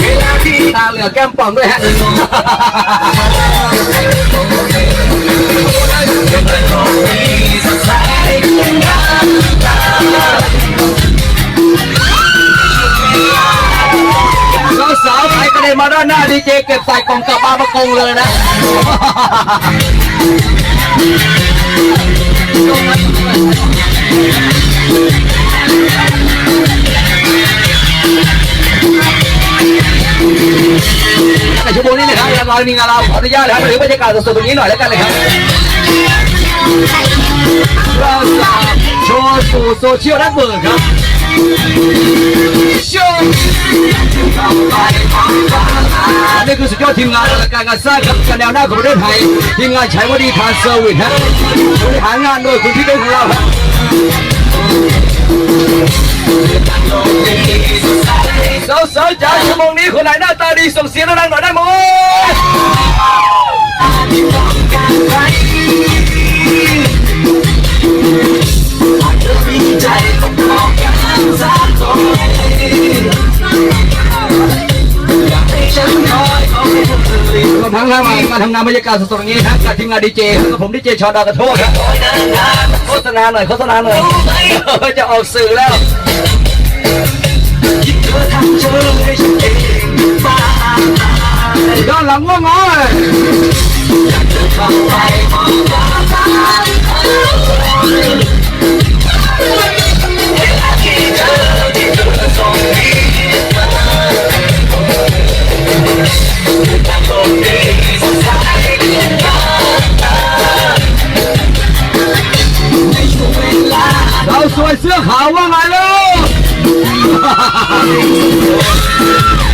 เวลาที่ตาเหลือแก้มป่องด้วยฮะสดใสแล้วสาวไทยกระเด็นมาด้านหน้าดีเจเก็บใส่กล่องกลับมามากงเลยนะ ชั่วโมงนี้นะครับเรามีงานเราขออนุญาตนะครับมาดูบรรยากาศสดๆตรงนี้หน่อยแล้วกันเลยครับเราจะโชว์สู่โซเชียลนักเบิร์ครับโชว์อันนี้คือสุดยอดทีมงานและการงานสร้างครับกันแนวหน้าของประเทศไทยทีมงานใช้วดีทานเซอร์วิสฮะบริหารงานโดยคุณพี่เบ้ของเราครับ วๆจากชั่วโมงนี้คนไหนหน้าตาดีส่งเสียงดังๆหน่อยได้ไหมที่ต้องการใครหากเธอมีใจต้องบอกกันสักคนอยากให้ฉันคอยเอาเธอเลยรวมทั้งมามาทำงานบรรยากาศสดๆอย่างนี้ครับกับทีมงานดีเจกับผมดีเจชอดาวกระโทษครับคอยนานโฆษณาหน่อยโฆษณาหน่อยจะออกสื่อแล้ว đó là ngon rồi Đâu xuôi xước hảo quá mày luôn